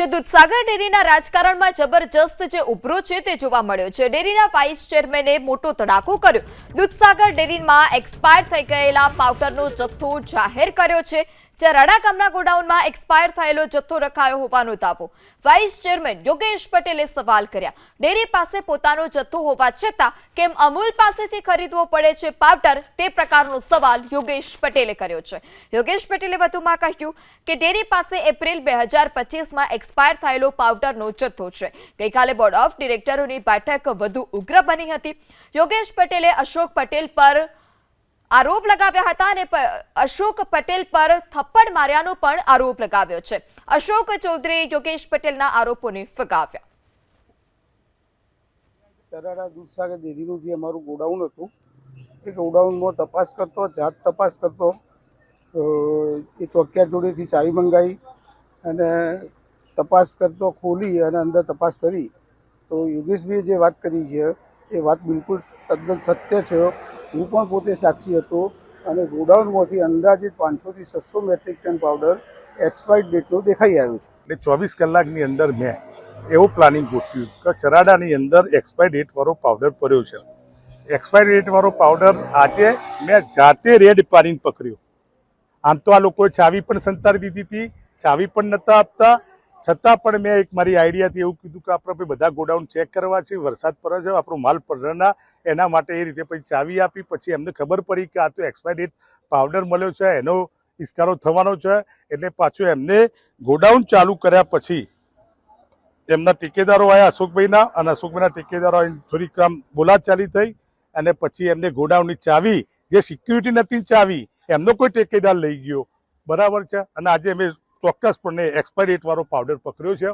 તે દૂધસાગર ડેરીના રાજકારણમાં જબરજસ્ત જે ઉભરો છે તે જોવા મળ્યો છે. ડેરીના વાઇસ ચેરમેને મોટો તડાકો કર્યો. દૂધસાગર ડેરીમાં એક્સપાયર થઈ ગયેલા પાવડરનો જથ્થો જાહેર કર્યો છે. જે રડા ગામના ગોડાઉનમાં એક્સપાયર થયેલો જથ્થો રખાયો હોવાનો દાવો. વાઇસ ચેરમેન યોગેશ પટેલે સવાલ કર્યા. ડેરી પાસે પોતાનો જથ્થો હોવા છતાં કેમ અમૂલ પાસેથી ખરીદવો પડે છે પાવડર તે પ્રકારનો સવાલ યોગેશ પટેલે કર્યો છે. યોગેશ પટેલે વધુમાં કહ્યું કે ડેરી પાસે એપ્રિલ બે હજાર પચીસમાં એક્સપાયર થયેલો પાવડરનો જથ્થો છે. ગઈકાલે બોર્ડ ઓફ ડિરેક્ટરોની બેઠક વધુ ઉગ્ર બની હતી. યોગેશ પટેલે અશોક પટેલ પર આરોપ લગાવ્યા હતા અને અશોક પટેલ પર થપ્પડ માર્યાનો પણ આરોપ લગાવ્યો છે. અશોક ચૌધરીએ યોગેશ પટેલના આરોપોને ફગાવ્યા. ચરાડા દૂધસાગર ડેરીનું જે અમારું ગોડાઉન હતું એ ગોડાઉનમાં તપાસ કરતો, જાત તપાસ કરતો એ ચોકિયા જોડેથી ચાવી મંગાવી અને તપાસ કરતો ખોલી અને અંદર તપાસ કરી. તો યોગેશભાઈએ જે વાત કરી છે, એ વાત બિલકુલ તદ્દન સત્ય છે. હું પણ પોતે સાક્ષી હતો અને ગોડાઉનમાંથી અંદાજિત પાંચસોથી છસો મેટ્રિક ટન પાવડર એક્સપાયર્ડ ડેટનો દેખાઈ આવ્યો છે. એટલે ચોવીસ કલાકની અંદર મેં એવું પ્લાનિંગ ગોઠવ્યું કે ચરાડાની અંદર એક્સપાયર ડેટ વાળો પાવડર પડ્યો છે. એક્સપાયર ડેટવાળો પાવડર આજે મેં જાતે રેડ પાડીને પકડ્યો. આમ તો આ લોકોએ ચાવી પણ સંતાડી દીધી હતી, ચાવી પણ નહોતા આપતા છતાં પણ મેં એક મારી આઈડિયાથી એવું કીધું કે આપણે બધા ગોડાઉન ચેક કરવા છે વરસાદ પડે છે, આપણો માલ પડરના એના માટે એ રીતે પછી ચાવી આપી, પછી એમને ખબર પડી કે આ તો એક્સપાયર પાવડર મળ્યો છે, એનો ઇસ્કારો થવાનો છે, એટલે પાછું એમને ગોડાઉન ચાલુ કર્યા પછી એમના ટેકેદારો આવ્યા અશોકભાઈના, અને અશોકભાઈના ટેકેદારો થોડીક આમ બોલાચાલી થઈ, અને પછી એમને ગોડાઉનની ચાવી, જે સિક્યુરિટી નથી ચાવી, એમનો કોઈ ટેકેદાર લઈ ગયો. બરાબર છે? અને આજે અમે ચોક્કસપણે એક્સપાયરી ડેટવાળો પાવડર પકડ્યો છે.